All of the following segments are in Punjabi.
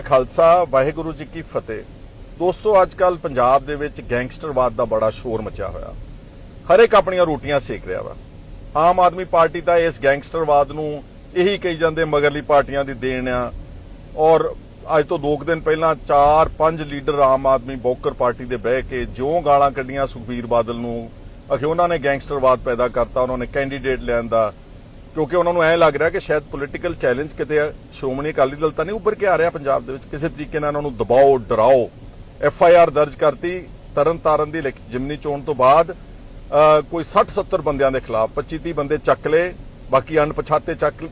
ਖਾਲਸਾ, ਵਾਹਿਗੁਰੂ ਜੀ ਕੀ ਫਤਿਹ। ਦੋਸਤੋ ਅੱਜ ਕੱਲ ਪੰਜਾਬ ਦੇ ਵਿੱਚ ਗੈਂਗਸਟਰਵਾਦ ਦਾ ਬੜਾ ਸ਼ੋਰ ਮਚਿਆ ਹੋਇਆ। ਹਰ ਇੱਕ ਆਪਣੀਆਂ ਰੋਟੀਆਂ ਸੇਕ ਰਿਹਾ ਵਾ। ਆਮ ਆਦਮੀ ਪਾਰਟੀ ਤਾਂ ਇਸ ਗੈਂਗਸਟਰਵਾਦ ਨੂੰ ਇਹੀ ਕਹੀ ਜਾਂਦੇ, ਮਗਰਲੀ ਪਾਰਟੀਆਂ ਦੀ ਦੇਣ ਆ। ਔਰ ਅੱਜ ਤੋਂ 2 ਦਿਨ ਪਹਿਲਾਂ 4-5 ਲੀਡਰ ਆਮ ਆਦਮੀ ਬੌਕਰ ਪਾਰਟੀ ਦੇ ਬਹਿ ਕੇ ਜਿਉਂ ਗਾਲਾਂ ਕੱਢੀਆਂ ਸੁਖਬੀਰ ਬਾਦਲ ਨੂੰ। ਅਖੇ ਉਹਨਾਂ ਨੇ ਗੈਂਗਸਟਰਵਾਦ ਪੈਦਾ ਕਰਤਾ, ਉਹਨਾਂ ਨੇ ਕੈਂਡੀਡੇਟ ਲੈਣ ਦਾ ਕਿਉਂਕਿ ਉਹਨਾਂ ਨੂੰ ਐਂ ਲੱਗ ਰਿਹਾ ਕਿ ਸ਼ਾਇਦ ਪੋਲਿਟੀਕਲ ਚੈਲੰਜ ਕਿਤੇ ਸ਼੍ਰੋਮਣੀ ਅਕਾਲੀ ਦਲ ਤਾਂ ਨਹੀਂ ਉੱਭਰ ਕੇ ਆ ਰਿਹਾ ਪੰਜਾਬ ਦੇ ਵਿੱਚ। ਕਿਸੇ ਤਰੀਕੇ ਨਾਲ ਉਹਨਾਂ ਨੂੰ ਦਬਾਓ, ਡਰਾਓ। ਐਫ ਆਈ ਆਰ ਦਰਜ ਕਰਤੀ ਤਰਨ ਤਾਰਨ ਦੀ ਜਿਮਨੀ ਚੋਣ ਤੋਂ ਬਾਅਦ ਕੋਈ 60 70 ਬੰਦਿਆਂ ਦੇ ਖਿਲਾਫ 25 30 ਬੰਦੇ ਚੱਕ ਲਏ, ਬਾਕੀ ਅਣਪਛਾਤੇ ਚੱਕ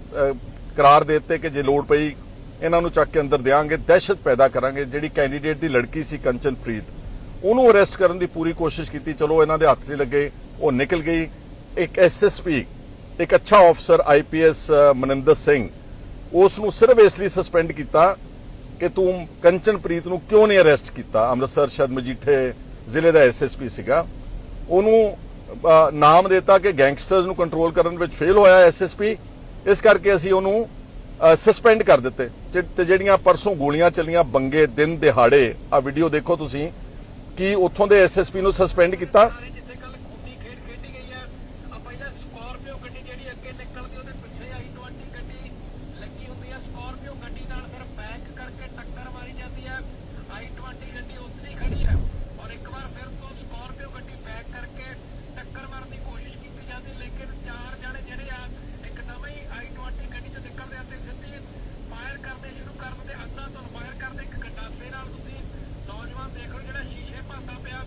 ਕਰਾਰ ਦੇ ਦਿੱਤੇ ਕਿ ਜੇ ਲੋੜ ਪਈ ਇਹਨਾਂ ਨੂੰ ਚੱਕ ਕੇ ਅੰਦਰ ਦੇਾਂਗੇ ਦਹਿਸ਼ਤ ਪੈਦਾ ਕਰਾਂਗੇ। ਜਿਹੜੀ ਕੈਂਡੀਡੇਟ ਦੀ ਲੜਕੀ ਸੀ ਕੰਚਨਪ੍ਰੀਤ, ਉਹਨੂੰ ਅਰੈਸਟ ਕਰਨ ਦੀ ਪੂਰੀ ਕੋਸ਼ਿਸ਼ ਕੀਤੀ। ਚਲੋ, ਇਹਨਾਂ ਦੇ ਹੱਥ ਨਹੀਂ ਲੱਗੇ, ਉਹ ਨਿਕਲ ਗਈ। ਇੱਕ ਐਸਐਸਪੀ ਇੱਕ ਅੱਛਾ ਅਫਸਰ ਆਈਪੀਐਸ ਮਨਿੰਦਰ ਸਿੰਘ ਉਸ ਨੂੰ ਸਿਰਫ ਇਸ ਲਈ ਸਸਪੈਂਡ ਕੀਤਾ ਕਿ ਤੂੰ ਕੰਚਨਪ੍ਰੀਤ ਨੂੰ ਕਿਉਂ ਨਹੀਂ ਅਰੈਸਟ ਕੀਤਾ? ਅੰਮ੍ਰਿਤਸਰ ਸ਼ਾਇਦ ਮਜੀਠੇ ਜ਼ਿਲ੍ਹੇ ਦਾ ਐਸਐਸਪੀ ਸੀਗਾ। ਉਹਨੂੰ ਨਾਮ ਦਿੱਤਾ ਕਿ ਗੈਂਗਸਟਰਸ ਨੂੰ ਕੰਟਰੋਲ ਕਰਨ ਵਿੱਚ ਫੇਲ ਹੋਇਆ ਐਸਐਸਪੀ ਇਸ ਕਰਕੇ ਅਸੀਂ ਉਹਨੂੰ ਸਸਪੈਂਡ ਕਰ ਦਿੱਤੇ। ਤੇ ਜਿਹੜੀਆਂ ਪਰਸੋਂ ਗੋਲੀਆਂ ਚੱਲੀਆਂ ਬੰਗੇ ਦਿਨ ਦਿਹਾੜੇ ਆ ਵੀਡੀਓ ਦੇਖੋ ਤੁਸੀਂ, ਕਿ ਉੱਥੋਂ ਦੇ ਐਸਐਸਪੀ ਨੂੰ ਸਸਪੈਂਡ ਕੀਤਾ ਸਾਰੇ ਜਿੱਥੇ ਕੱਲ ਖੂਨੀ ਖੇਡ ਖੇਡੀ ਗਈ ਹੈ ਆ ਪਹਿਲਾਂ ਸਕਾਰਪੀਓ ਗੱਡੀ ਜਿਹੜੀ ਅੱਗੇ ਨਿਕਲਦੀ ਉਹਦੇ ਪਿੱਛੇ ਆਈ 20 ਗੱਡੀ ਲੱਗੀ ਹੁੰਦੀ ਹੈ ਸਕਾਰਪੀਓ ਗੱਡੀ ਨਾਲ ਫਿਰ ਬੈਕ ਕਰਕੇ ਟੱਕਰ ਮਾਰੀ ਜਾਂਦੀ ਹੈ ਆਈ 20 ਗੱਡੀ ਉੱਥੇ ਹੀ ਖੜੀ ਹੈ ਔਰ ਇੱਕ ਵਾਰ ਫਿਰ ਤੋਂ ਸਕਾਰਪੀਓ ਗੱਡੀ ਬੈਕ ਕਰਕੇ ਟੱਕਰ ਮਾਰਨ ਦੀ ਕੋਸ਼ਿਸ਼ ਕੀਤੀ ਜਾਂਦੀ ਲੇਕਿਨ ਚਾਰ ਜਣੇ ਜਿਹੜੇ ਆ ਇੱਕਦਮ ਹੀ ਆਈ 20 ਗੱਡੀ ਚੋਂ ਨਿਕਲਦੇ ਆ ਤੇ ਸਿੱਧੀ ਫਾਇਰ ਕਰਨੇ ਸ਼ੁਰੂ ਕਰਨ ਦੇ ਅੱਧਾ ਤੋਂ ਫਾਇਰ ਕਰਦੇ ਇੱਕ ਗੰਡਾਸੇ ਨਾਲ ਤੁਸੀਂ ਨੌਜਵਾਨ ਦੇਖ ਲਓ ਜਿਹੜਾ ਸ਼ੀਸ਼ੇ ਭੰਦਾ ਪਿਆ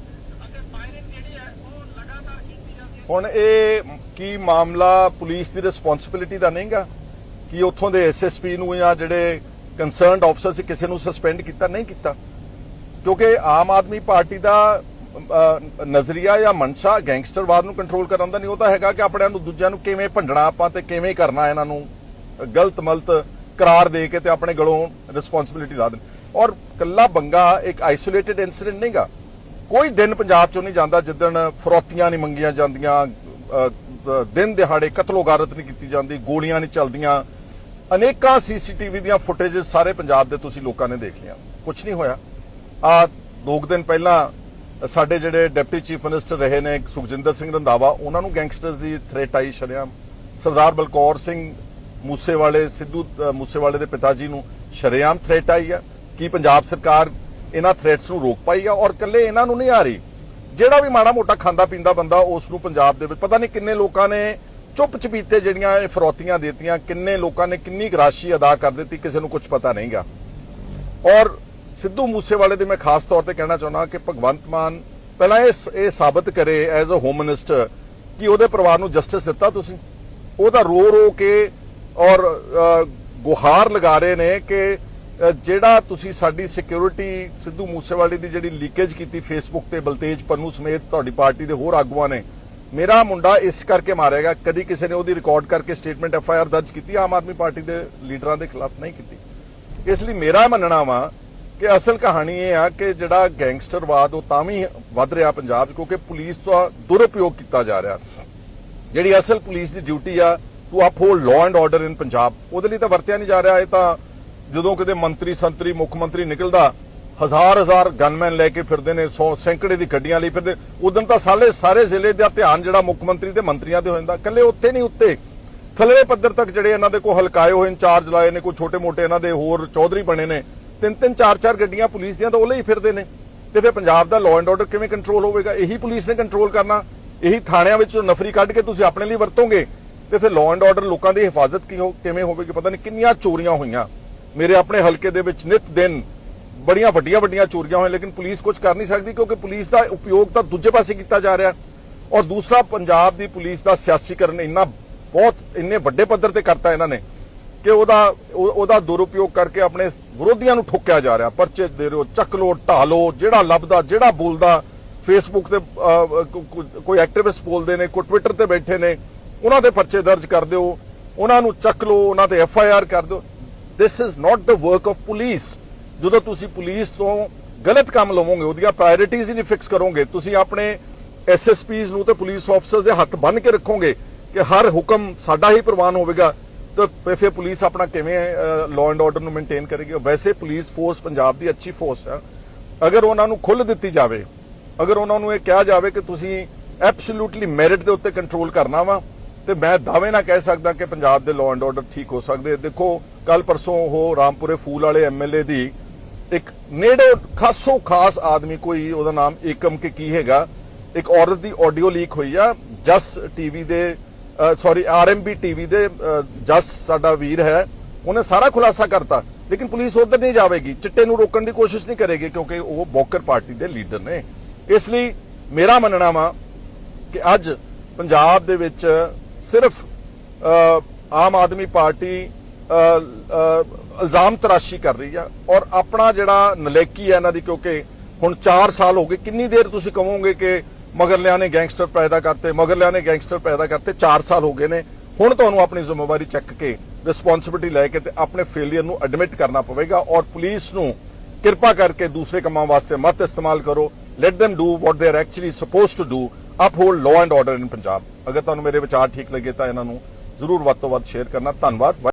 ਅਤੇ ਫਾਇਰਿੰਗ ਜਿਹੜੀ ਹੈ ਉਹ ਲਗਾਤਾਰ ਕੀਤੀ ਜਾਂਦੀ ਹੈ ਹੁਣ ਇਹ ਕੀ ਮਾਮਲਾ ਪੁਲਿਸ ਦੀ ਰਿਸਪੌਂਸਿਬਿਲਿਟੀ ਦਾ ਨਹੀਂਗਾ? ਕਿ ਉੱਥੋਂ ਦੇ ਐਸਐਸਪੀ ਨੂੰ ਜਾਂ ਜਿਹੜੇ ਕੰਸਰਨਡ ਅਫਸਰ ਸੀ ਕਿਸੇ ਨੂੰ ਸਸਪੈਂਡ ਕੀਤਾ, ਨਹੀਂ ਕੀਤਾ? ਕਿਉਂਕਿ ਆਮ ਆਦਮੀ ਪਾਰਟੀ ਦਾ ਨਜ਼ਰੀਆ ਜਾਂ ਮਨਸ਼ਾ ਗੈਂਗਸਟਰਵਾਦ ਨੂੰ ਕੰਟਰੋਲ ਕਰਨ ਦਾ ਨਹੀਂ, ਉਹ ਤਾਂ ਹੈਗਾ ਕਿ ਆਪਣਿਆਂ ਨੂੰ ਦੂਜਿਆਂ ਨੂੰ ਕਿਵੇਂ ਭੰਡਣਾ ਆਪਾਂ ਤੇ ਕਿਵੇਂ ਕਰਨਾ ਇਹਨਾਂ ਨੂੰ, ਗਲਤ ਮਲਤ ਕਰਾਰ ਦੇ ਕੇ ਤੇ ਆਪਣੇ ਗਲੋਂ ਰਿਸਪੌਂਸਿਬਿਲਿਟੀ ਲਾ ਦੇਣ। ਔਰ ਕੱਲਾ ਬੰਗਾ ਇੱਕ ਆਈਸੋਲੇਟਿਡ ਇਨਸੀਡੈਂਟ ਨਹੀਂਗਾ। ਕੋਈ ਦਿਨ ਪੰਜਾਬ ਚੋਂ ਨਹੀਂ ਜਾਂਦਾ ਜਿੱਦਣ ਫਰੋਤੀਆਂ ਨਹੀਂ ਮੰਗੀਆਂ ਜਾਂਦੀਆਂ ਦਿਨ ਦਿਹਾੜੇ ਕਤਲੋਗਾਰਤ ਨਹੀਂ ਕੀਤੀ ਜਾਂਦੀ, ਗੋਲੀਆਂ ਨਹੀਂ ਚੱਲਦੀਆਂ। ਅਨੇਕਾਂ ਸੀਸੀਟੀਵੀ ਦੀਆਂ ਫੁਟੇਜ ਸਾਰੇ ਪੰਜਾਬ ਦੇ ਤੁਸੀਂ ਲੋਕਾਂ ਨੇ ਦੇਖ ਲਿਆ ਕੁਝ ਨਹੀਂ ਹੋਇਆ। ਆ ਦੋ ਕੁ ਦਿਨ ਪਹਿਲਾਂ ਸਾਡੇ ਜਿਹੜੇ ਡਿਪਟੀ ਚੀਫ ਮਿਨਿਸਟਰ ਰਹੇ ਨੇ ਸੁਖਜਿੰਦਰ ਸਿੰਘ ਰੰਧਾਵਾ, ਉਹਨਾਂ ਨੂੰ ਗੈਂਗਸਟਰਸ ਦੀ ਥ੍ਰੈਟ ਆਈ ਸ਼ਰੇਆਮ ਸਰਦਾਰ ਬਲਕੌਰ ਸਿੰਘ ਮੂਸੇਵਾਲੇ, ਸਿੱਧੂ ਮੂਸੇਵਾਲੇ ਦੇ ਪਿਤਾ ਜੀ ਨੂੰ ਸ਼ਰੇਆਮ ਥ੍ਰੈਟ ਆਈ ਆ। ਕੀ ਪੰਜਾਬ ਸਰਕਾਰ ਇਹਨਾਂ ਥ੍ਰੈਟਸ ਨੂੰ ਰੋਕ ਪਾਈ ਆ ਔਰ ਇਕੱਲੇ ਇਹਨਾਂ ਨੂੰ ਨਹੀਂ ਆ ਰਹੀ। ਜਿਹੜਾ ਵੀ ਮਾੜਾ ਮੋਟਾ ਖਾਂਦਾ ਪੀਂਦਾ ਬੰਦਾ ਉਸ ਨੂੰ ਪੰਜਾਬ ਦੇ ਵਿੱਚ ਪਤਾ ਨਹੀਂ ਕਿੰਨੇ ਲੋਕਾਂ ਨੇ ਚੁੱਪ ਚਪੀਤੇ ਜਿਹੜੀਆਂ ਇਹ ਫਰੋਤੀਆਂ ਦਿੱਤੀਆਂ, ਕਿੰਨੇ ਲੋਕਾਂ ਨੇ ਕਿੰਨੀ ਕੁ ਰਾਸ਼ੀ ਅਦਾ ਕਰ ਦਿੱਤੀ ਕਿਸੇ ਨੂੰ ਕੁਝ ਪਤਾ ਨਹੀਂਗਾ। ਔਰ ਸਿੱਧੂ ਮੂਸੇਵਾਲੇ ਦੇ ਮੈਂ ਖਾਸ ਤੌਰ ਤੇ ਕਹਿਣਾ ਚਾਹੁੰਦਾ ਕਿ ਭਗਵੰਤ ਮਾਨ ਪਹਿਲਾਂ ਇਹ ਇਹ ਸਾਬਤ ਕਰੇ ਐਜ਼ ਅ ਹੋਮ ਮਿਨਿਸਟਰ ਕਿ ਉਹਦੇ ਪਰਿਵਾਰ ਨੂੰ ਜਸਟਿਸ ਦਿੱਤਾ ਤੁਸੀਂ। ਉਹਦਾ ਰੋ ਰੋ ਕੇ ਔਰ ਗੁਹਾਰ ਲਗਾ ਰਹੇ ਨੇ ਕਿ ਜਿਹੜਾ ਤੁਸੀਂ ਸਾਡੀ ਸਿਕਿਉਰਿਟੀ ਸਿੱਧੂ ਮੂਸੇਵਾਲੇ ਦੀ ਜਿਹੜੀ ਲੀਕੇਜ ਕੀਤੀ ਫੇਸਬੁੱਕ ਤੇ ਬਲਤੇਜ ਪੰਨੂ ਸਮੇਤ ਤੁਹਾਡੀ ਪਾਰਟੀ ਦੇ ਹੋਰ ਆਗੂਆਂ ਨੇ, ਮੇਰਾ ਮੁੰਡਾ ਇਸ ਕਰਕੇ ਮਾਰੇਗਾ ਕਦੀ ਕਿਸੇ ਨੇ ਉਹਦੀ ਰਿਕਾਰਡ ਕਰਕੇ ਸਟੇਟਮੈਂਟ ਐਫ ਆਈ ਆਰ ਦਰਜ ਕੀਤੀ, ਆਮ ਆਦਮੀ ਪਾਰਟੀ ਦੇ ਲੀਡਰਾਂ ਦੇ ਖਿਲਾਫ ਨਹੀਂ ਕੀਤੀ। ਇਸ ਲਈ ਮੇਰਾ ਮੰਨਣਾ ਵਾ ਕਿ ਅਸਲ ਕਹਾਣੀ ਇਹ ਆ ਕਿ ਜਿਹੜਾ ਗੈਂਗਸਟਰਵਾਦ ਉਹ ਤਾਂ ਵੀ ਵੱਧ ਰਿਹਾ ਪੰਜਾਬ 'ਚ, ਕਿਉਂਕਿ ਪੁਲਿਸ ਦਾ ਦੁਰਉਪਯੋਗ ਕੀਤਾ ਜਾ ਰਿਹਾ। ਜਿਹੜੀ ਅਸਲ ਪੁਲਿਸ ਦੀ ਡਿਊਟੀ ਆ to uphold law and order in Punjab, ਉਹਦੇ ਲਈ ਤਾਂ ਵਰਤਿਆ ਨਹੀਂ ਜਾ ਰਿਹਾ, ਇਹ ਤਾਂ ਜਦੋਂ ਕਿਤੇ ਮੰਤਰੀ, ਸੰਤਰੀ, ਮੁੱਖ ਮੰਤਰੀ ਨਿਕਲਦਾ, ਹਜ਼ਾਰ ਹਜ਼ਾਰ ਗਨਮੈਨ ਲੈ ਕੇ ਫਿਰਦੇ ਨੇ 100 ਸੈਂਕੜੇ ਦੀ ਗੱਡੀਆਂ ਲਈ ਫਿਰਦੇ ਉਦੋਂ ਤਾਂ ਸਾਰੇ ਸਾਰੇ ਜ਼ਿਲ੍ਹੇ ਦਾ ਧਿਆਨ ਜਿਹੜਾ ਮੁੱਖ ਮੰਤਰੀ ਤੇ ਮੰਤਰੀਆਂ ਤੇ ਹੋ ਜਾਂਦਾ। ਇਕੱਲੇ ਉੱਥੇ ਨਹੀਂ, ਉੱਤੇ। ਥੱਲੇ ਪੱਧਰ ਤੱਕ ਜਿਹੜੇ ਇਹਨਾਂ ਦੇ ਕੋਲ ਹਲਕਾਏ ਹੋਏ, ਇੰਚਾਰਜ ਲਾਏ ਨੇ, ਕੋਈ ਛੋਟੇ ਮੋਟੇ ਇਹਨਾਂ ਦੇ ਹੋਰ ਚੌਧਰੀ ਬਣੇ ਨੇ ਤਿੰਨ ਤਿੰਨ ਚਾਰ ਚਾਰ ਗੱਡੀਆਂ ਪੁਲਿਸ ਦੀਆਂ ਤਾਂ ਉਹ ਲਈ ਫਿਰਦੇ ਨੇ। ਤੇ ਫਿਰ ਪੰਜਾਬ ਦਾ ਲਾਅ ਐਂਡ ਆਰਡਰ ਕਿਵੇਂ ਕੰਟਰੋਲ ਹੋਵੇਗਾ? ਇਹੀ ਪੁਲਿਸ ਨੇ ਕੰਟਰੋਲ ਕਰਨਾ। ਇਹੀ ਥਾਣਿਆਂ ਵਿੱਚੋਂ ਨਫਰੀ ਕੱਢ ਕੇ ਤੁਸੀਂ ਆਪਣੇ ਲਈ ਵਰਤੋਗੇ। ਤੇ ਫਿਰ ਲਾਅ ਐਂਡ ਆਰਡਰ ਲੋਕਾਂ ਦੀ ਹਿਫਾਜ਼ਤ ਕੀ ਹੋ, ਕਿਵੇਂ ਹੋਵੇਗੀ? ਪਤਾ ਨਹੀਂ ਕਿੰਨੀਆਂ ਚੋਰੀਆਂ ਹੋਈਆਂ। ਮੇਰੇ ਆਪਣੇ ਹਲਕੇ ਦੇ ਵਿੱਚ ਨਿਤ ਦਿਨ ਬੜੀਆਂ ਵੱਡੀਆਂ ਵੱਡੀਆਂ ਚੋਰੀਆਂ ਹੋਈਆਂ, ਲੇਕਿਨ ਪੁਲਿਸ ਕੁਝ ਕਰ ਨਹੀਂ ਸਕਦੀ ਕਿਉਂਕਿ ਪੁਲਿਸ ਦਾ ਉਪਯੋਗ ਤਾਂ ਦੂਜੇ ਪਾਸੇ ਕੀਤਾ ਜਾ ਰਿਹਾ। ਔਰ ਦੂਸਰਾ, ਪੰਜਾਬ ਦੀ ਪੁਲਿਸ ਦਾ ਸਿਆਸੀਕਰਨ ਇੰਨਾ ਬਹੁਤ, ਇੰਨੇ ਵੱਡੇ ਪੱਧਰ ਤੇ ਕਰਤਾ ਇਹਨਾਂ ਨੇ ਕਿ ਉਹਦਾ ਉਹਦਾ ਦੁਰਉਪਯੋਗ ਕਰਕੇ ਆਪਣੇ ਵਿਰੋਧੀਆਂ ਨੂੰ ਠੋਕਿਆ ਜਾ ਰਿਹਾ। ਪਰਚੇ ਦੇ ਰਹੇ ਚੱਕ ਲੋ ਢਾਹ ਲੋ ਜਿਹੜਾ ਲੱਭਦਾ, ਜਿਹੜਾ ਬੋਲਦਾ ਫੇਸਬੁੱਕ ਤੇ ਕੋਈ ਐਕਟਿਵਿਸਟ ਬੋਲਦੇ ਨੇ, ਕੋਈ ਟਵਿੱਟਰ ਤੇ ਬੈਠੇ ਨੇ, ਉਹਨਾਂ ਦੇ ਪਰਚੇ ਦਰਜ ਕਰ ਦਿਓ, ਉਹਨਾਂ ਨੂੰ ਚੱਕ ਲੋ ਉਹਨਾਂ ਤੇ ਐਫ ਆਈ ਆਰ ਕਰ ਦਿਓ। This is not the work of police ਜਦੋਂ ਤੁਸੀਂ ਪੁਲਿਸ ਤੋਂ ਗਲਤ ਕੰਮ ਲਵੋਗੇ, ਉਹਦੀਆਂ ਪ੍ਰਾਇੋਰਟੀਜ਼ ਹੀ ਨਹੀਂ ਫਿਕਸ ਕਰੋਗੇ, ਤੁਸੀਂ ਆਪਣੇ ਐਸਐਸਪੀਜ਼ ਨੂੰ ਤੇ ਪੁਲਿਸ ਆਫਸਰਸ ਦੇ ਹੱਥ ਬੰਨ ਕੇ ਰੱਖੋਗੇ ਕਿ ਹਰ ਹੁਕਮ ਸਾਡਾ ਹੀ ਪ੍ਰਵਾਨ ਹੋਵੇਗਾ, ਤਾਂ ਫਿਰ ਪੁਲਿਸ ਆਪਣਾ ਕਿਵੇਂ ਲਾਅ ਐਂਡ ਆਰਡਰ ਨੂੰ ਮੇਨਟੇਨ ਕਰੇਗੀ? ਵੈਸੇ ਪੁਲਿਸ ਫੋਰਸ ਪੰਜਾਬ ਦੀ ਅੱਛੀ ਫੋਰਸ ਹੈ ਅਗਰ ਉਹਨਾਂ ਨੂੰ ਖੁੱਲ੍ਹ ਦਿੱਤੀ ਜਾਵੇ, ਅਗਰ ਉਹਨਾਂ ਨੂੰ ਇਹ ਕਿਹਾ ਜਾਵੇ ਕਿ ਤੁਸੀਂ ਐਬਸੋਲੂਟਲੀ ਮੈਰਿਟ ਦੇ ਉੱਤੇ ਕੰਟਰੋਲ ਕਰਨਾ ਵਾ, ਤੇ ਮੈਂ ਦਾਅਵੇ ਨਾਲ ਕਹਿ ਸਕਦਾ ਕਿ ਪੰਜਾਬ ਦੇ ਲਾਅ ਐਂਡ ਆਰਡਰ ਠੀਕ ਹੋ ਸਕਦੇ ਦੇਖੋ ਕੱਲ ਪਰਸੋਂ ਉਹ ਰਾਮਪੁਰੇ ਫੂਲ ਵਾਲੇ ਐਮਐਲਏ ਦੀ ਇੱਕ ਨੇੜੇ ਖਾਸੋ ਖਾਸ ਆਦਮੀ ਕੋਈ ਉਹਦਾ ਨਾਮ ਏਕਮ ਕੇ ਕੀ ਹੈਗਾ, ਇੱਕ ਔਰਤ ਦੀ ਆਡੀਓ ਲੀਕ ਹੋਈ ਆ, ਜਸ ਟੀਵੀ ਦੇ ਸੌਰੀ ਆਰਐਮਬੀ ਟੀਵੀ ਦੇ ਜਸ ਸਾਡਾ ਵੀਰ ਹੈ, ਉਹਨੇ ਸਾਰਾ ਖੁਲਾਸਾ ਕਰਤਾ, ਲੇਕਿਨ ਪੁਲਿਸ ਉਧਰ ਨਹੀਂ ਜਾਵੇਗੀ, ਚਿੱਟੇ ਨੂੰ ਰੋਕਣ ਦੀ ਕੋਸ਼ਿਸ਼ ਨਹੀਂ ਕਰੇਗੀ ਕਿਉਂਕਿ ਉਹ ਬੋਕਰ ਪਾਰਟੀ ਦੇ ਲੀਡਰ ਨੇ। ਇਸ ਲਈ ਮੇਰਾ ਮੰਨਣਾ ਵਾ ਕਿ ਅੱਜ ਪੰਜਾਬ ਦੇ ਵਿੱਚ ਸਿਰਫ ਆਮ ਆਦਮੀ ਪਾਰਟੀ ਇਲਜ਼ਾਮ ਤਰਾਸ਼ੀ ਕਰ ਰਹੀ ਆ ਔਰ ਆਪਣਾ ਜਿਹੜਾ ਨਲੇਕੀ ਹੈ ਇਹਨਾਂ ਦੀ, ਕਿਉਂਕਿ ਹੁਣ 4 ਸਾਲ ਹੋ ਗਏ, ਕਿੰਨੀ ਦੇਰ ਤੁਸੀਂ ਕਹੋਗੇ ਕਿ ਮਗਰਲਿਆਂ ਨੇ ਗੈਂਗਸਟਰ ਪੈਦਾ ਕਰਤੇ, ਮਗਰਲਿਆਂ ਨੇ ਗੈਂਗਸਟਰ ਪੈਦਾ ਕਰਤੇ 4 ਸਾਲ ਹੋ ਗਏ ਨੇ। ਹੁਣ ਤੁਹਾਨੂੰ ਆਪਣੀ ਜ਼ਿੰਮੇਵਾਰੀ ਚੱਕ ਕੇ ਰਿਸਪੌਂਸਿਬਿਲਟੀ ਲੈ ਕੇ ਤੇ ਆਪਣੇ ਫੇਲਿਅਰ ਨੂੰ ਐਡਮਿਟ ਕਰਨਾ ਪਵੇਗਾ ਔਰ ਪੁਲਿਸ ਨੂੰ ਕਿਰਪਾ ਕਰਕੇ ਦੂਸਰੇ ਕੰਮਾਂ ਵਾਸਤੇ ਮਤ ਇਸਤੇਮਾਲ ਕਰੋ। Let them do what they are actually supposed to do, uphold law and order in Punjab ਅਗਰ ਤੁਹਾਨੂੰ ਮੇਰੇ ਵਿਚਾਰ ਠੀਕ ਲੱਗੇ ਤਾਂ ਇਹਨਾਂ ਨੂੰ ਜ਼ਰੂਰ ਵੱਧ ਤੋਂ ਵੱਧ ਸ਼ੇਅਰ ਕਰਨਾ। ਧੰਨਵਾਦ।